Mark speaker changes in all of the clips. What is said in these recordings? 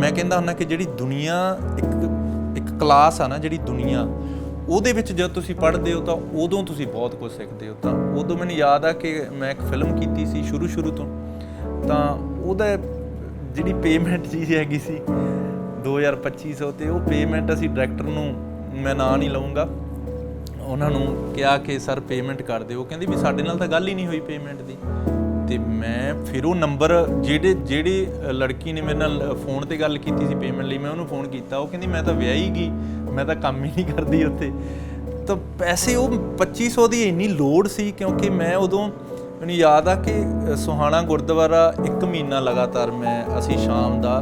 Speaker 1: ਮੈਂ ਕਹਿੰਦਾ ਹੁੰਦਾ ਕਿ ਜਿਹੜੀ ਦੁਨੀਆ ਇੱਕ ਇੱਕ ਕਲਾਸ ਆ ਨਾ, ਜਿਹੜੀ ਦੁਨੀਆ, ਉਹਦੇ ਵਿੱਚ ਜਦ ਤੁਸੀਂ ਪੜ੍ਹਦੇ ਹੋ ਤਾਂ ਉਦੋਂ ਤੁਸੀਂ ਬਹੁਤ ਕੁਝ ਸਿੱਖਦੇ ਹੋ। ਤਾਂ ਉਦੋਂ ਮੈਨੂੰ ਯਾਦ ਆ ਕਿ ਮੈਂ ਇੱਕ ਫਿਲਮ ਕੀਤੀ ਸੀ ਸ਼ੁਰੂ ਸ਼ੁਰੂ ਤੋਂ। ਤਾਂ ਉਹਦਾ ਜਿਹੜੀ ਪੇਮੈਂਟ ਜੀ ਹੈਗੀ ਸੀ 2250 ਤੇ ਉਹ ਪੇਮੈਂਟ ਅਸੀਂ ਡਾਇਰੈਕਟਰ ਨੂੰ ਮੈਂ ਨਾਂ ਨਹੀਂ ਲਵਾਂਗਾ ਉਹਨਾਂ ਨੂੰ ਕਿਹਾ ਕਿ, ਸਰ ਪੇਮੈਂਟ ਕਰ ਦਿਓ। ਕਹਿੰਦੀ ਵੀ ਸਾਡੇ ਨਾਲ ਤਾਂ ਗੱਲ ਹੀ ਨਹੀਂ ਹੋਈ ਪੇਮੈਂਟ ਦੀ। ਤੇ ਮੈਂ ਫਿਰ ਉਹ ਨੰਬਰ ਜਿਹੜੇ ਜਿਹੜੀ ਲੜਕੀ ਨੇ ਮੇਰੇ ਨਾਲ ਫੋਨ ਤੇ ਗੱਲ ਕੀਤੀ ਸੀ ਪੇਮੈਂਟ ਲਈ ਮੈਂ ਉਹਨੂੰ ਫੋਨ ਕੀਤਾ। ਉਹ ਕਹਿੰਦੀ ਮੈਂ ਤਾਂ ਵਿਆਹੀ ਗਈ ਮੈਂ ਤਾਂ ਕੰਮ ਹੀ ਨਹੀਂ ਕਰਦੀ ਉੱਥੇ। ਤਾਂ ਪੈਸੇ ਉਹ 2500 ਦੀ ਇੰਨੀ ਲੋੜ ਸੀ ਕਿਉਂਕਿ ਮੈਂ ਉਦੋਂ ਮੈਨੂੰ ਯਾਦ ਆ ਕਿ ਅ, ਸੁਹਾਣਾ ਗੁਰਦੁਆਰਾ ਇੱਕ ਮਹੀਨਾ ਲਗਾਤਾਰ ਮੈਂ ਅਸੀਂ ਸ਼ਾਮ ਦਾ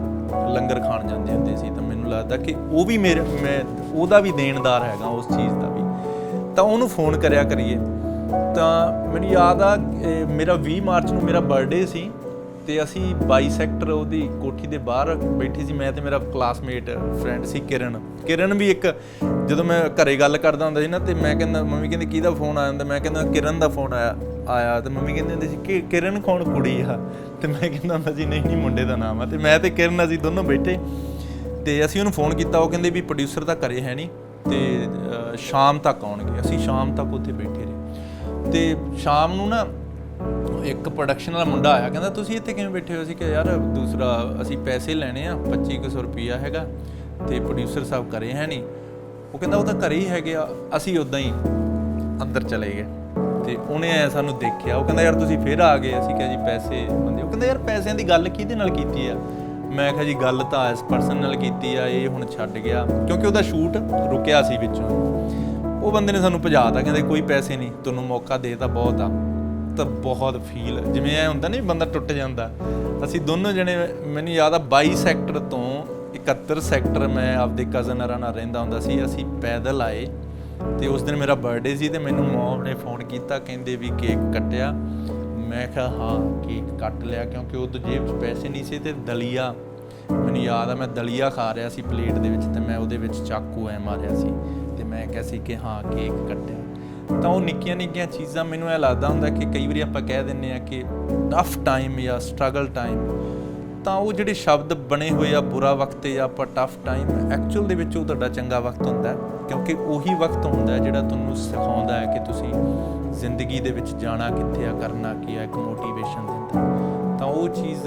Speaker 1: ਲੰਗਰ ਖਾਣ ਜਾਂਦੇ ਹੁੰਦੇ ਸੀ। ਤਾਂ ਮੈਨੂੰ ਲੱਗਦਾ ਕਿ ਉਹ ਵੀ ਮੇਰੇ ਮੈਂ ਉਹਦਾ ਵੀ ਦੇਣਦਾਰ ਹੈਗਾ ਉਸ ਚੀਜ਼ ਦਾ ਵੀ। ਤਾਂ ਉਹਨੂੰ ਫੋਨ ਕਰਿਆ ਕਰੀਏ। ਤਾਂ ਮੈਨੂੰ ਯਾਦ ਆ ਮੇਰਾ 20 ਮਾਰਚ ਨੂੰ ਮੇਰਾ ਬਰਥਡੇ ਸੀ ਤੇ ਅਸੀਂ 22 ਸੈਕਟਰ ਉਹਦੀ ਕੋਠੀ ਦੇ ਬਾਹਰ ਬੈਠੇ ਸੀ, ਮੈਂ ਤੇ ਮੇਰਾ ਕਲਾਸਮੇਟ ਫਰੈਂਡ ਸੀ ਕਿਰਨ। ਕਿਰਨ ਵੀ ਇੱਕ, ਜਦੋਂ ਮੈਂ ਘਰੇ ਗੱਲ ਕਰਦਾ ਹੁੰਦਾ ਸੀ ਨਾ, ਤੇ ਮੈਂ ਕਹਿੰਦਾ, ਮੰਮੀ ਕਹਿੰਦੀ, ਕਿਹਦਾ ਫੋਨ ਆਇਆ? ਹੁੰਦਾ ਮੈਂ ਕਹਿੰਦਾ, ਕਿਰਨ ਦਾ ਫੋਨ ਆਇਆ ਆਇਆ। ਤੇ ਮੰਮੀ ਕਹਿੰਦੇ ਹੁੰਦੇ ਸੀ, ਕਿ ਕਿਰਨ ਕੌਣ ਕੁੜੀ ਆ? ਤੇ ਮੈਂ ਕਹਿੰਦਾ ਹੁੰਦਾ ਸੀ, ਨਹੀਂ ਨਹੀਂ, ਮੁੰਡੇ ਦਾ ਨਾਮ ਆ। ਤੇ ਮੈਂ ਤੇ ਕਿਰਨ, ਅਸੀਂ ਦੋਨੋਂ ਬੈਠੇ। ਤੇ ਅਸੀਂ ਉਹਨੂੰ ਫੋਨ ਕੀਤਾ, ਉਹ ਕਹਿੰਦੇ ਵੀ ਪ੍ਰੋਡਿਊਸਰ ਤਾਂ ਘਰੇ ਹੈ ਨਹੀਂ, ਤੇ ਸ਼ਾਮ ਤੱਕ ਆਉਣਗੇ। ਅਸੀਂ ਸ਼ਾਮ ਤੱਕ ਉੱਥੇ ਬੈਠੇ। ਤੇ ਸ਼ਾਮ ਨੂੰ ਨਾ ਇੱਕ ਪ੍ਰੋਡਕਸ਼ਨ ਵਾਲਾ ਮੁੰਡਾ ਆਇਆ, ਕਹਿੰਦਾ, ਤੁਸੀਂ ਇੱਥੇ ਕਿਵੇਂ ਬੈਠੇ ਹੋ? ਸੀ ਕਿ ਯਾਰ, ਦੂਸਰਾ, ਅਸੀਂ ਪੈਸੇ ਲੈਣੇ ਆ 2500 ਰੁਪਿਆ ਹੈਗਾ ਤੇ ਪ੍ਰੋਡਿਊਸਰ ਸਾਹਿਬ ਘਰੇ ਹੈ ਨਹੀਂ। ਉਹ ਕਹਿੰਦਾ, ਉਹ ਤਾਂ ਘਰੇ ਹੀ ਹੈਗੇ ਆ, ਅਸੀਂ ਉਦਾਂ ਹੀ ਅੰਦਰ ਚਲੇ ਗਏ। ਤੇ ਉਹਨੇ ਐ ਸਾਨੂੰ ਦੇਖਿਆ, ਉਹ ਕਹਿੰਦਾ, ਯਾਰ, ਤੁਸੀਂ ਫੇਰ ਆ ਗਏ? ਅਸੀਂ ਕਿਹਾ, ਜੀ, ਪੈਸੇ ਬੰਦੇ ਉਹ ਕਹਿੰਦਾ, ਯਾਰ, ਪੈਸਿਆਂ ਦੀ ਗੱਲ ਕਿਹਦੇ ਨਾਲ ਕੀਤੀ ਆ? ਮੈਂ ਕਿਹਾ, ਜੀ, ਗੱਲ ਤਾਂ ਇਸ ਪਰਸਨ ਨਾਲ ਕੀਤੀ ਆ, ਇਹ ਹੁਣ ਛੱਡ ਗਿਆ। ਕਿਉਂਕਿ ਉਹਦਾ ਸ਼ੂਟ ਰੁਕਿਆ ਸੀ ਵਿੱਚੋਂ। ਉਹ ਬੰਦੇ ਨੇ ਸਾਨੂੰ ਭਜਾਤਾ ਕਹਿੰਦੇ ਕੋਈ ਪੈਸੇ ਨਹੀਂ, ਤੁਹਾਨੂੰ ਮੌਕਾ ਦੇ ਤਾਂ ਬਹੁਤ ਆ। ਤਾਂ ਬਹੁਤ ਫੀਲ ਜਿਵੇਂ ਐ ਹੁੰਦਾ ਨਹੀਂ ਬੰਦਾ ਟੁੱਟ ਜਾਂਦਾ। ਅਸੀਂ ਦੋਨੋਂ ਜਣੇ, ਮੈਨੂੰ ਯਾਦ ਆ 22 ਸੈਕਟਰ ਤੋਂ 71 ਸੈਕਟਰ ਮੈਂ ਆਪਦੇ ਕਜ਼ਨ ਹਰਾਂ ਨਾਲ ਰਹਿੰਦਾ ਹੁੰਦਾ ਸੀ, ਅਸੀਂ ਪੈਦਲ ਆਏ। ਤੇ ਉਸ ਦਿਨ ਮੇਰਾ ਬਰਥਡੇ ਸੀ ਤੇ ਮੈਨੂੰ ਮੌਮ ਨੇ ਫੋਨ ਕੀਤਾ, ਕਹਿੰਦੇ ਵੀ ਕੇਕ ਕੱਟਿਆ। ਮੈਂ ਕਿਹਾ, ਹਾਂ ਕੇਕ ਕੱਟ ਲਿਆ, ਕਿਉਂਕਿ ਉਹ ਜੇਬ 'ਚ ਪੈਸੇ ਨਹੀਂ ਸੀ ਤੇ ਦਲੀਆ। ਮੈਨੂੰ ਯਾਦ ਆ, ਮੈਂ ਦਲੀਆ ਖਾ ਰਿਹਾ ਸੀ ਪਲੇਟ ਦੇ ਵਿੱਚ ਤੇ ਮੈਂ ਉਹਦੇ ਵਿੱਚ ਚਾਕੂ ਐ ਮਾਰਿਆ ਸੀ। ਮੈਂ ਕਿਹਾ ਸੀ ਕਿ ਹਾਂ, ਕੇਕ ਕੱਟਿਆ। ਤਾਂ ਉਹ ਨਿੱਕੀਆਂ ਨਿੱਕੀਆਂ ਚੀਜ਼ਾਂ ਮੈਨੂੰ ਇਹ ਲੱਗਦਾ ਹੁੰਦਾ ਕਿ ਕਈ ਵਾਰੀ ਆਪਾਂ ਕਹਿ ਦਿੰਨੇ ਆ ਕਿ ਟਫ ਟਾਈਮ ਜਾਂ ਸਟਰਗਲ ਟਾਈਮ ਤਾਂ ਉਹ ਜਿਹੜੇ ਸ਼ਬਦ ਬਣੇ ਹੋਏ ਆ ਬੁਰਾ ਵਕਤ ਜਾਂ ਆਪਾਂ ਟਫ ਟਾਈਮ ਐਕਚੁਅਲ ਦੇ ਵਿੱਚ ਉਹ ਤੁਹਾਡਾ ਚੰਗਾ ਵਕਤ ਹੁੰਦਾ ਹੈ। ਕਿਉਂਕਿ ਉਹੀ ਵਕਤ ਹੁੰਦਾ ਹੈ ਜਿਹੜਾ ਤੁਹਾਨੂੰ ਸਿਖਾਉਂਦਾ ਹੈ ਕਿ ਤੁਸੀਂ ਜ਼ਿੰਦਗੀ ਦੇ ਵਿੱਚ ਜਾਣਾ ਕਿੱਥੇ ਆ, ਕਰਨਾ ਕੀ ਆ, ਇੱਕ ਮੋਟੀਵੇਸ਼ਨ ਦਿੰਦਾ ਤਾਂ ਉਹ ਚੀਜ਼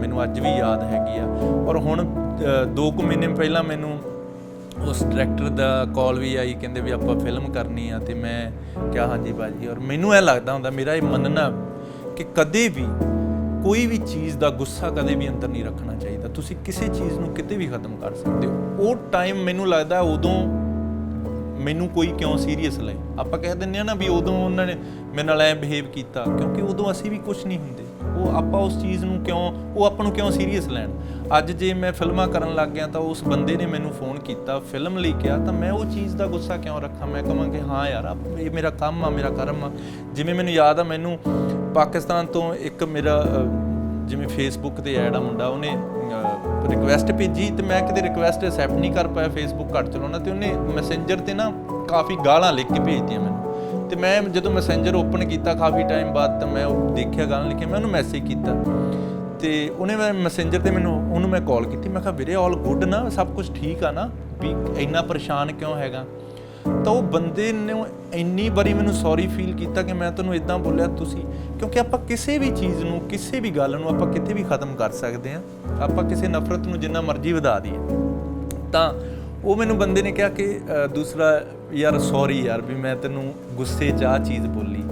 Speaker 1: ਮੈਨੂੰ ਅੱਜ ਵੀ ਯਾਦ ਹੈਗੀ ਆ। ਔਰ ਹੁਣ 2 ਕੁ ਮਹੀਨੇ ਪਹਿਲਾਂ ਮੈਨੂੰ ਉਸ ਡਾਇਰੈਕਟਰ ਦਾ ਕਾਲ ਵੀ ਆਈ, ਕਹਿੰਦੇ ਵੀ ਆਪਾਂ ਫਿਲਮ ਕਰਨੀ ਆ ਤੇ ਮੈਂ ਕਿਹਾ, ਹਾਂਜੀ ਬਾਜੀ ਔਰ ਮੈਨੂੰ ਇਹ ਲੱਗਦਾ ਹੁੰਦਾ, ਮੇਰਾ ਇਹ ਮੰਨਣਾ ਕਿ ਕਦੇ ਵੀ ਕੋਈ ਵੀ ਚੀਜ਼ ਦਾ ਗੁੱਸਾ ਕਦੇ ਵੀ ਅੰਦਰ ਨਹੀਂ ਰੱਖਣਾ ਚਾਹੀਦਾ। ਤੁਸੀਂ ਕਿਸੇ ਚੀਜ਼ ਨੂੰ ਕਿਤੇ ਵੀ ਖਤਮ ਕਰ ਸਕਦੇ ਹੋ। ਉਹ ਟਾਈਮ ਮੈਨੂੰ ਲੱਗਦਾ ਉਦੋਂ ਮੈਨੂੰ ਕੋਈ ਕਿਉਂ ਸੀਰੀਅਸ ਲਏ। ਆਪਾਂ ਕਹਿ ਦਿੰਦੇ ਆ ਨਾ ਵੀ ਉਦੋਂ ਉਹਨਾਂ ਨੇ ਮੇਰੇ ਨਾਲ ਐ ਬਿਹੇਵ ਕੀਤਾ, ਕਿਉਂਕਿ ਉਦੋਂ ਅਸੀਂ ਵੀ ਕੁਝ ਨਹੀਂ ਹੁੰਦੇ। ਉਹ ਆਪਾਂ ਉਸ ਚੀਜ਼ ਨੂੰ ਕਿਉਂ, ਉਹ ਆਪਾਂ ਨੂੰ ਕਿਉਂ ਸੀਰੀਅਸ ਲੈਣ? ਅੱਜ ਜੇ ਮੈਂ ਫਿਲਮਾਂ ਕਰਨ ਲੱਗ ਗਿਆ ਤਾਂ ਉਸ ਬੰਦੇ ਨੇ ਮੈਨੂੰ ਫੋਨ ਕੀਤਾ ਫਿਲਮ ਲਈ ਕਿਹਾ, ਤਾਂ ਮੈਂ ਉਹ ਚੀਜ਼ ਦਾ ਗੁੱਸਾ ਕਿਉਂ ਰੱਖਾਂ? ਮੈਂ ਕਹਾਂ ਕਿ ਹਾਂ ਯਾਰ ਇਹ ਮੇਰਾ ਕੰਮ ਆ, ਮੇਰਾ ਕਰਮ ਆ। ਜਿਵੇਂ ਮੈਨੂੰ ਯਾਦ ਆ, ਮੈਨੂੰ ਪਾਕਿਸਤਾਨ ਤੋਂ ਇੱਕ ਮੇਰਾ ਜਿਵੇਂ ਫੇਸਬੁੱਕ ਤੇ ਐਡ ਆ ਮੁੰਡਾ, ਉਹਨੇ ਰਿਕੁਐਸਟ ਭੇਜੀ, ਤੇ ਮੈਂ ਕਿਤੇ ਰਿਕੁਐਸਟ ਐਕਸੈਪਟ ਨਹੀਂ ਕਰ ਪਾਇਆ ਫੇਸਬੁੱਕ ਘੱਟ ਚਲਾਉਣਾ, ਤੇ ਉਹਨੇ ਮੈਸੇਂਜਰ ਤੇ ਨਾ ਕਾਫੀ ਗਾਲਾਂ ਲਿਖ ਕੇ ਭੇਜਦੀਆਂ ਮੈਨੂੰ। ਤੇ ਮੈਂ ਜਦੋਂ ਮੈਸੇਂਜਰ ਓਪਨ ਕੀਤਾ ਕਾਫੀ ਟਾਈਮ ਬਾਅਦ ਤਾਂ ਮੈਂ ਉਹ ਦੇਖਿਆ ਗਾਲਾਂ ਲਿਖਿਆ, ਮੈਂ ਉਹਨੂੰ ਮੈਸੇਜ ਕੀਤਾ। ਤੇ ਉਹਨੇ ਮੈਂ ਮੈਸੇਂਜਰ ਤੇ ਮੈਨੂੰ ਉਹਨੂੰ ਮੈਂ ਕਾਲ ਕੀਤੀ, ਮੈਂ ਕਿਹਾ, ਵੀਰੇ ਆਲ ਗੁੱਡ ਨਾ? ਸਭ ਕੁਝ ਠੀਕ ਆ ਨਾ? ਵੀ ਇੰਨਾ ਪਰੇਸ਼ਾਨ ਕਿਉਂ ਹੈਗਾ? ਤਾਂ ਉਹ ਬੰਦੇ ਨੇ ਇੰਨੀ ਵਾਰੀ ਮੈਨੂੰ ਸੌਰੀ ਫੀਲ ਕੀਤਾ ਕਿ ਮੈਂ ਤੁਹਾਨੂੰ ਇਦਾਂ ਬੋਲਿਆ, ਤੁਸੀਂ ਕਿਉਂਕਿ ਆਪਾਂ ਕਿਸੇ ਵੀ ਚੀਜ਼ ਨੂੰ, ਕਿਸੇ ਵੀ ਗੱਲ ਨੂੰ ਆਪਾਂ ਕਿਤੇ ਵੀ ਖਤਮ ਕਰ ਸਕਦੇ ਆ ਆਪਾਂ ਕਿਸੇ ਨਫ਼ਰਤ ਨੂੰ ਜਿੰਨਾ ਮਰਜ਼ੀ ਵਧਾ ਦਈਏ। ਤਾਂ ਉਹ ਮੈਨੂੰ ਬੰਦੇ ਨੇ ਕਿਹਾ ਕਿ ਅ, ਦੂਸਰਾ ਯਾਰ ਸੌਰੀ ਯਾਰ ਵੀ ਮੈਂ ਤੈਨੂੰ ਗੁੱਸੇ 'ਚ ਆਹ ਚੀਜ਼ ਬੋਲੀ।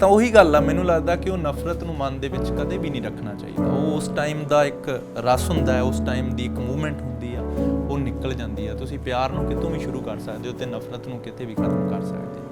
Speaker 1: ਤਾਂ ਉਹੀ ਗੱਲ ਆ ਮੈਨੂੰ ਲੱਗਦਾ ਕਿ ਉਹ ਨਫ਼ਰਤ ਨੂੰ ਮਨ ਦੇ ਵਿੱਚ ਕਦੇ ਵੀ ਨਹੀਂ ਰੱਖਣਾ ਚਾਹੀਦਾ। ਉਹ ਉਸ ਟਾਈਮ ਦਾ ਇੱਕ ਰਸ ਹੁੰਦਾ ਹੈ ਉਸ ਟਾਈਮ ਦੀ ਇੱਕ ਮੂਵਮੈਂਟ ਹੁੰਦੀ ਆ ਉਹ ਨਿਕਲ ਜਾਂਦੀ ਆ। ਤੁਸੀਂ ਪਿਆਰ ਨੂੰ ਕਿਤੋਂ ਵੀ ਸ਼ੁਰੂ ਕਰ ਸਕਦੇ ਹੋ ਤੇ ਨਫ਼ਰਤ ਨੂੰ ਕਿਤੇ ਵੀ ਖਤਮ ਕਰ ਸਕਦੇ ਹੋ।